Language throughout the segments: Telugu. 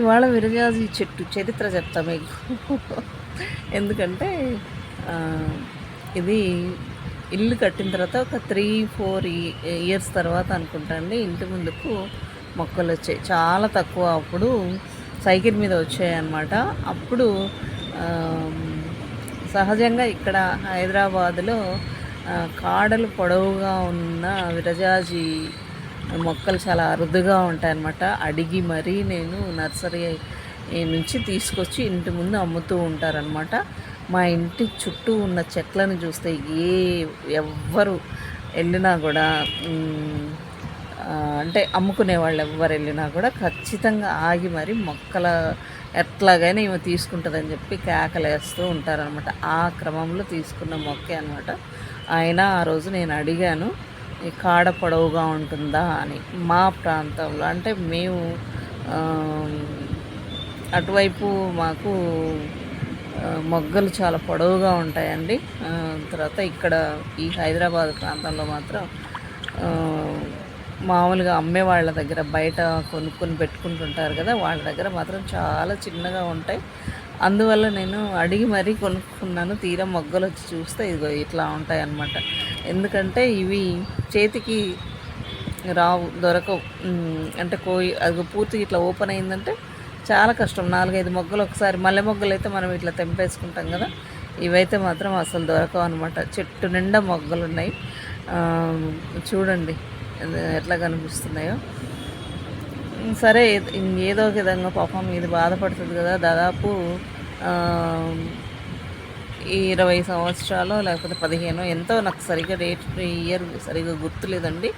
ఇవాళ విరజాజి చెట్టు చరిత్ర చెప్తా మీకు. ఎందుకంటే ఇది ఇల్లు కట్టిన తర్వాత ఒక త్రీ ఫోర్ ఇయర్స్ తర్వాత అనుకుంటా అండి ఇంటి ముందుకు మొక్కలు వచ్చాయి. చాలా తక్కువ అప్పుడు సైకిల్ మీద వచ్చాయి అన్నమాట. అప్పుడు సహజంగా ఇక్కడ హైదరాబాదులో కాడలు పొడవుగా ఉన్న విరజాజి మొక్కలు చాలా అరుదుగా ఉంటాయన్నమాట. అడిగి మరీ నేను నర్సరీ నుంచి తీసుకొచ్చి ఇంటి ముందు అమ్ముతూ ఉంటారనమాట మా ఇంటి చుట్టూ ఉన్న చెట్లను చూస్తే ఏ ఎవ్వరు వెళ్ళినా కూడా అంటే అమ్ముకునే వాళ్ళు ఎవ్వరు వెళ్ళినా కూడా ఖచ్చితంగా ఆగి మరి మొక్కల ఎట్లాగైనా ఈమె తీసుకుంటుందని చెప్పి కేకలేస్తూ ఉంటారనమాట ఆ క్రమంలో తీసుకున్న మొక్కే అనమాట అయినా ఆ రోజు నేను అడిగాను ఈ కాడ పొడవుగా ఉంటుందా అని మా ప్రాంతంలో అంటే మేము అటువైపు మాకు మొగ్గలు చాలా పొడవుగా ఉంటాయండి. తర్వాత ఇక్కడ ఈ హైదరాబాద్ ప్రాంతంలో మాత్రం మామూలుగా అమ్మే వాళ్ళ దగ్గర బయట కొనుక్కొని పెట్టుకుంటుంటారు కదా వాళ్ళ దగ్గర మాత్రం చాలా చిన్నగా ఉంటాయి. అందువల్ల నేను అడిగి మరీ కొనుక్కున్నాను. తీరా మొగ్గలు వచ్చి చూస్తే ఇదిగో ఇట్లా ఉంటాయి అన్నమాట ఎందుకంటే ఇవి చేతికి రావు దొరకవు. అంటే కోయి అది పూర్తిగా ఇట్లా ఓపెన్ అయిందంటే చాలా కష్టం. నాలుగైదు మొగ్గలు ఒకసారి మల్లె మొగ్గలు అయితే మనం ఇట్లా తెంపేసుకుంటాం కదా. ఇవైతే మాత్రం అసలు దొరకవు అనమాట చెట్టు నిండా మొగ్గలు ఉన్నాయి. చూడండి ఎట్లా కనిపిస్తున్నాయో. సరే ఏదో ఒక విధంగా పాపం ఇది బాధపడుతుంది కదా. దాదాపు ఇరవై సంవత్సరాలు లేకపోతే పదిహేను ఎంతో నాకు సరిగ్గా డేట్ ఇయర్ సరిగ్గా గుర్తులేదండి.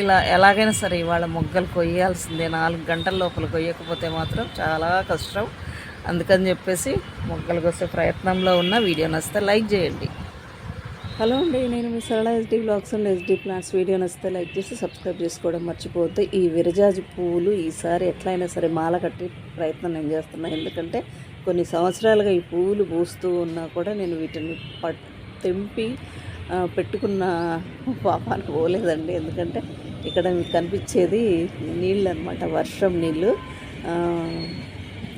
ఇలా ఎలాగైనా సరే ఇవాళ మొగ్గలు కొయ్యాల్సిందే. నాలుగు గంటల లోపల కొయ్యకపోతే మాత్రం చాలా కష్టం. అందుకని చెప్పేసి మొగ్గలు కొసే ప్రయత్నంలో ఉన్న వీడియో నచ్చితే లైక్ చేయండి. హలో అండి నేను మీ Sarala SD blogs and SD plants video నచ్చితే లైక్ చేసి సబ్స్క్రైబ్ చేసుకోవడం మర్చిపోతే ఈ విరజాజి పువ్వులు ఈసారి ఎట్లయినా సరే మాల కట్టి ప్రయత్నం నేను చేస్తున్నాను ఎందుకంటే కొన్ని సంవత్సరాలుగా ఈ పువ్వులు పూస్తూ ఉన్నా కూడా నేను వీటిని పట్ తెంపి పెట్టుకున్న పాపానికి పోలేదండి. ఎందుకంటే ఇక్కడ మీకు కనిపించేది నీళ్ళు అనమాట వర్షం నీళ్ళు.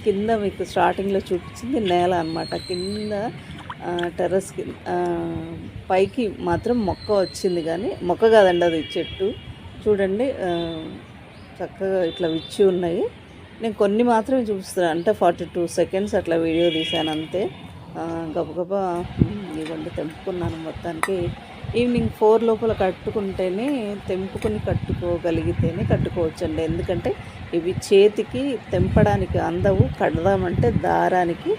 కింద మీకు స్టార్టింగ్లో చూపించింది నేల అనమాట కింద టెర్రస్కి పైకి మాత్రం మొక్క వచ్చింది కానీ మొక్క కాదండి అది చెట్టు. చూడండి చక్కగా ఇట్లా విచ్చి ఉన్నాయి. నేను కొన్ని మాత్రమే చూపిస్తున్నాను అంటే ఫార్టీ టూ సెకండ్స్ అట్లా వీడియో తీశాను అంతే. గబగబా ఇవ్వండి తెంపుకున్నాను మొత్తానికి. ఈవినింగ్ ఫోర్ లోపల కట్టుకుంటేనే తెంపుకుని కట్టుకోగలిగితేనే కట్టుకోవచ్చండి. ఎందుకంటే ఇవి చేతికి తెంపడానికి అందవు కడదామంటే దారానికి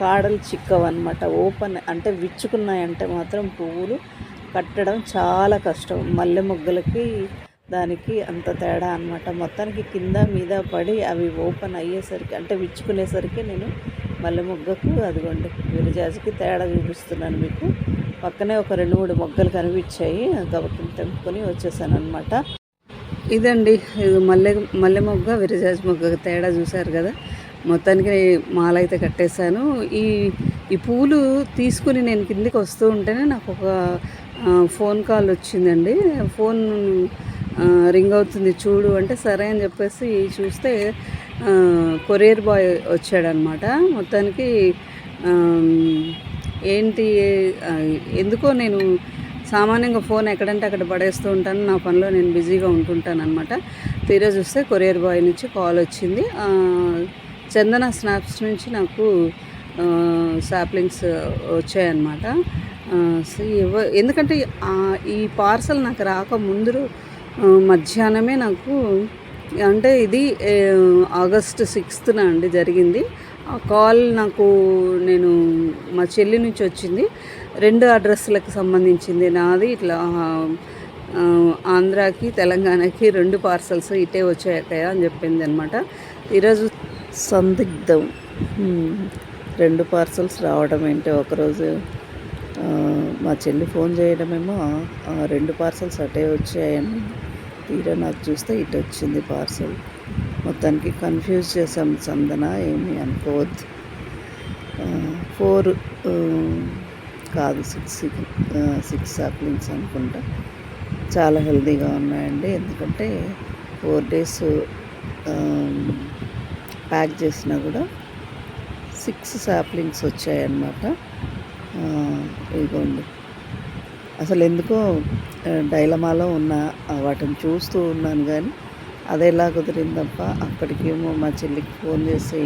కాడలు చిక్కవన్నమాట. ఓపెన్ అంటే విచ్చుకున్నాయంటే మాత్రం పువ్వులు కట్టడం చాలా కష్టం. మల్లె మొగ్గలకి దానికి అంత తేడా అనమాట మొత్తానికి కింద మీద పడి అవి ఓపెన్ అయ్యేసరికి అంటే విచ్చుకునేసరికి నేను మల్లె మొగ్గకు అదిగోండి విరజాజుకి తేడా చూపిస్తున్నాను మీకు. పక్కనే ఒక రెండు మూడు మొగ్గలు కనిపించాయి. గబకిని తెంపుకొని వచ్చేసాను అనమాట ఇదండి ఇది మల్లె మల్లె మొగ్గ విరజాజు మొగ్గ తేడా చూశారు కదా. మొత్తానికి మాల అయితే కట్టేశాను. ఈ ఈ పూలు తీసుకుని నేను కిందికి వస్తూ ఉంటేనే నాకు ఒక ఫోన్ కాల్ వచ్చిందండి. ఫోన్ రింగ్ అవుతుంది చూడు అంటే సరే అని చెప్పేసి చూస్తే కొరియర్ బాయ్ వచ్చాడనమాట. మొత్తానికి ఏంటి ఎందుకో నేను సామాన్యంగా ఫోన్ ఎక్కడంటే అక్కడ పడేస్తూ ఉంటాను. నా పనిలో నేను బిజీగా ఉంటుంటాను అనమాట తీరా చూస్తే కొరియర్ బాయ్ నుంచి కాల్ వచ్చింది. చందన స్నాప్స్ నుంచి నాకు సాప్లింగ్స్ వచ్చాయన్నమాట. సో ఎందుకంటే ఈ పార్సల్ నాకు రాక ముందు మధ్యాహ్నమే నాకు అంటే ఇది ఆగస్ట్ సిక్స్త్న అండి జరిగింది. ఆ కాల్ నాకు నేను మా చెల్లి నుంచి వచ్చింది. రెండు అడ్రస్లకు సంబంధించింది. నాది ఇట్లా ఆంధ్రాకి తెలంగాణకి రెండు పార్సల్స్ ఇటే వచ్చాయి అని చెప్పింది అనమాట ఈరోజు సందిగ్ధం. రెండు పార్సల్స్ రావడం ఏంటి? ఒకరోజు మా చెల్లి ఫోన్ చేయడమేమో రెండు పార్సల్స్ అటే వచ్చాయని తీరా నాకు చూస్తే ఇటు వచ్చింది పార్సల్. మొత్తానికి కన్ఫ్యూజ్ చేసాం సందన ఏమి అనుకోవద్దు. ఫోర్ కాదు సిక్స్ సిక్స్ సాప్లింగ్స్ అనుకుంటా. చాలా హెల్తీగా ఉన్నాయండి. ఎందుకంటే ఫోర్ డేస్ ప్యాక్ చేసినా కూడా సిక్స్ సాప్లింగ్స్ వచ్చాయన్నమాట. ఇదిగోండి. అసలు ఎందుకో డైలమాలో ఉన్న వాటిని చూస్తూ ఉన్నాను కానీ అది ఎలా కుదిరిందప్ప అప్పటికేమో మా చెల్లికి ఫోన్ చేసి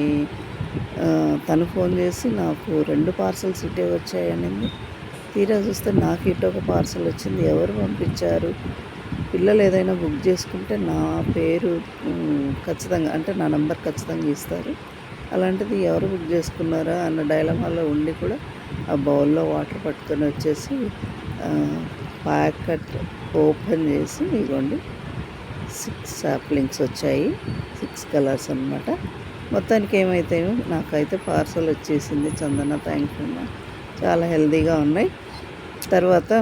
తను ఫోన్ చేసి నాకు రెండు పార్సల్స్ ఇటే వచ్చాయనింది. తీరా చూస్తే నాకు ఇటు ఒక పార్సల్ వచ్చింది. ఎవరు పంపించారు? పిల్లలు ఏదైనా బుక్ చేసుకుంటే నా పేరు ఖచ్చితంగా అంటే నా నంబర్ ఖచ్చితంగా ఇస్తారు. అలాంటిది ఎవరు బుక్ చేసుకున్నారా అన్న డైలమాలో ఉండి కూడా ఆ బౌల్లో వాటర్ పట్టుకొని వచ్చేసి ప్యాకెట్ ఓపెన్ చేసి ఇవ్వండి. సిక్స్ సాప్లింగ్స్ వచ్చాయి. సిక్స్ కలర్స్ అన్నమాట. మొత్తానికి ఏమైతాయో నాకైతే పార్సల్ వచ్చేసింది చందన థ్యాంక్ యూ చాలా హెల్తీగా ఉన్నాయి. తర్వాత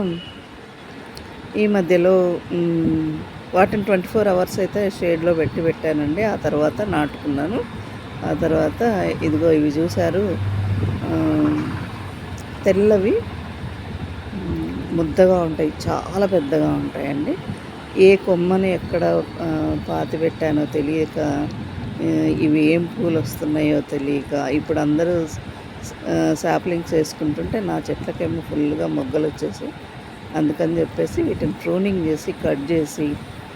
ఈ మధ్యలో వాటిని ట్వంటీ ఫోర్ అవర్స్ అయితే షేడ్లో పెట్టి పెట్టానండి. ఆ తర్వాత నాటుకున్నాను. ఆ తర్వాత ఇదిగో ఇవి చూశారు. తెల్లవి ముద్దగా ఉంటాయి. చాలా పెద్దగా ఉంటాయండి. ఏ కొమ్మని ఎక్కడ పాతి పెట్టానో తెలియక ఇవి ఏం పూలు వస్తున్నాయో తెలియక ఇప్పుడు అందరూ శాప్లింగ్స్ వేసుకుంటుంటే నా చెట్లకేమో ఫుల్గా మొగ్గలు వచ్చేసి అందుకని చెప్పేసి వీటిని ప్రూనింగ్ చేసి కట్ చేసి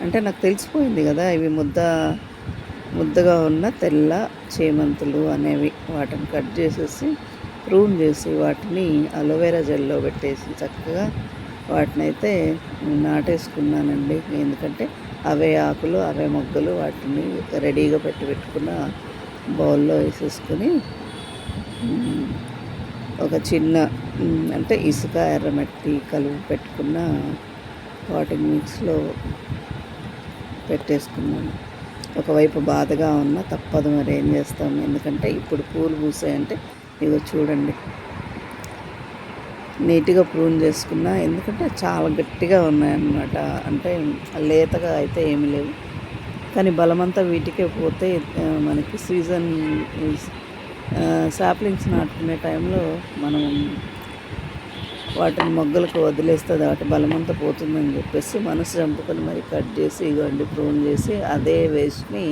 అంటే నాకు తెలిసిపోయింది కదా ఇవి ముద్ద ముద్దగా ఉన్న తెల్ల చేమంతులు అనేవి. వాటిని కట్ చేసేసి ప్రూన్ చేసి వాటిని అలోవెరా జెల్లో పెట్టేసి చక్కగా వాటిని అయితే నాటేసుకున్నానండి. ఎందుకంటే అవే ఆకులు అవే మొగ్గలు వాటిని రెడీగా పెట్టి పెట్టుకున్న బౌల్లో వేసేసుకొని ఒక చిన్న అంటే ఇసుక ఎర్రమట్టి కలుపు పెట్టుకున్న వాటిని మిక్స్లో పెట్టేసుకున్నాను. ఒకవైపు బాధగా ఉన్నా తప్పదు మరి ఏం చేస్తాం? ఎందుకంటే ఇప్పుడు పూలు పూసాయంటే ఇగో చూడండి. నీట్గా ప్రూన్ చేసుకున్నా ఎందుకంటే చాలా గట్టిగా ఉన్నాయన్నమాట. అంటే లేతగా అయితే ఏమీ లేవు. కానీ బలమంతా వీటికే పోతే మనకి సీజన్ సాప్లింగ్స్ నాటుకునే టైంలో మనం వాటిని మొగ్గలకు వదిలేస్తుంది వాటి బలమంతా పోతుందని చెప్పేసి మనసు చంపుకొని మరి కట్ చేసి ఇగోండి ప్రూన్ చేసి అదే వేస్ట్ని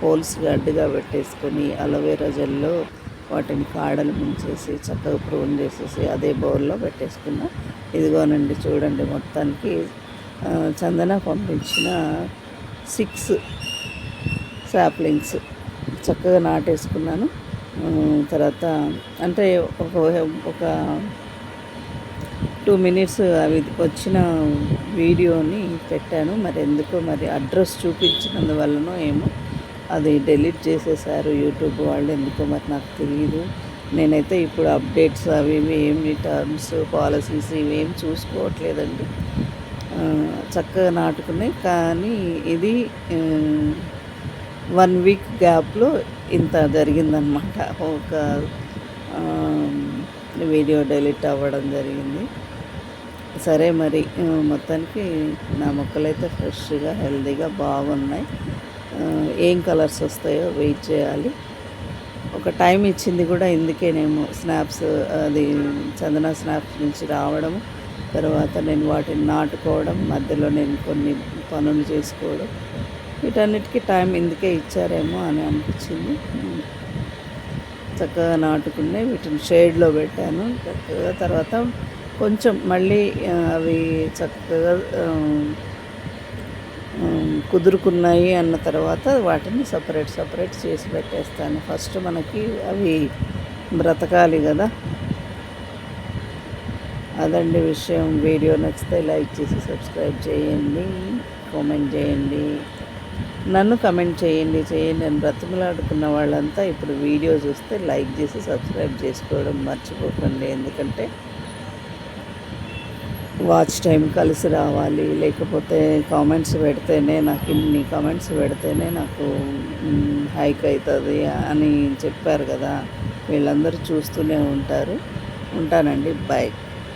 హోల్స్ అడ్డుగా పెట్టేసుకొని అలోవెరా జెల్లో వాటిని కాడలు ముంచేసి చక్కగా ప్రూన్ చేసేసి అదే బౌల్లో పెట్టేసుకున్నా. ఇదిగోనండి చూడండి మొత్తానికి చందన పంపించిన సిక్స్ సాప్లింగ్స్ చక్కగా నాటేసుకున్నాను. తర్వాత అంటే ఒక ఒక టూ మినిట్స్ అవి వచ్చిన వీడియోని పెట్టాను. మరి ఎందుకో మరి అడ్రస్ చూపించినందువల్లనో ఏమో అది డెలీట్ చేసేసారు యూట్యూబ్ వాళ్ళు. ఎందుకో మరి నాకు తెలియదు నేనైతే ఇప్పుడు అప్డేట్స్ అవి ఇవి ఏమి టర్మ్స్ పాలసీస్ ఇవి ఏం చూసుకోవట్లేదండి. చక్కగా నాటుకున్నాయి. కానీ ఇది వన్ వీక్ గ్యాప్లో ఇంత జరిగిందనమాట ఒక వీడియో డెలీట్ అవ్వడం జరిగింది. సరే మరి మొత్తానికి నా మొక్కలైతే ఫ్రెష్గా హెల్తీగా బాగున్నాయి. ఏం కలర్స్ వస్తాయో వెయిట్ చేయాలి. ఒక టైం ఇచ్చింది కూడా ఇందుకేనేమో స్నాప్స్ అది చందన స్నాప్స్ నుంచి రావడం తర్వాత నేను వాటిని నాటుకోవడం మధ్యలో నేను కొన్ని పనులు చేసుకోవడం వీటన్నిటికీ టైం ఇందుకే ఇచ్చారేమో అని అనిపించింది. చక్కగా నాటుకున్నాయి వీటిని షేడ్లో పెట్టాను. చక్కగా తర్వాత కొంచెం మళ్ళీ అవి చక్కగా కుదురుకున్నాయి అన్న తర్వాత వాటిని సపరేట్ సపరేట్ చేసి పెట్టేస్తాను. ఫస్ట్ మనకి అవి బ్రతకాలి కదా. అదండి విషయం. వీడియో నచ్చితే లైక్ చేసి సబ్స్క్రైబ్ చేయండి కామెంట్ చేయండి. నన్ను కమెంట్ చేయండి చేయండి. అని బ్రతిమలాడుకున్న వాళ్ళంతా ఇప్పుడు వీడియో చూస్తే లైక్ చేసి సబ్స్క్రైబ్ చేసుకోవడం మర్చిపోకండి. ఎందుకంటే వాచ్ టైం కలిసి రావాలి. లేకపోతే కామెంట్స్ పెడితేనే నాకు ఇన్ని కామెంట్స్ పెడితేనే నాకు హైక్ అవుతుంది అని చెప్పారు కదా. వీళ్ళందరూ చూస్తూనే ఉంటారు. ఉంటానండి. బాయ్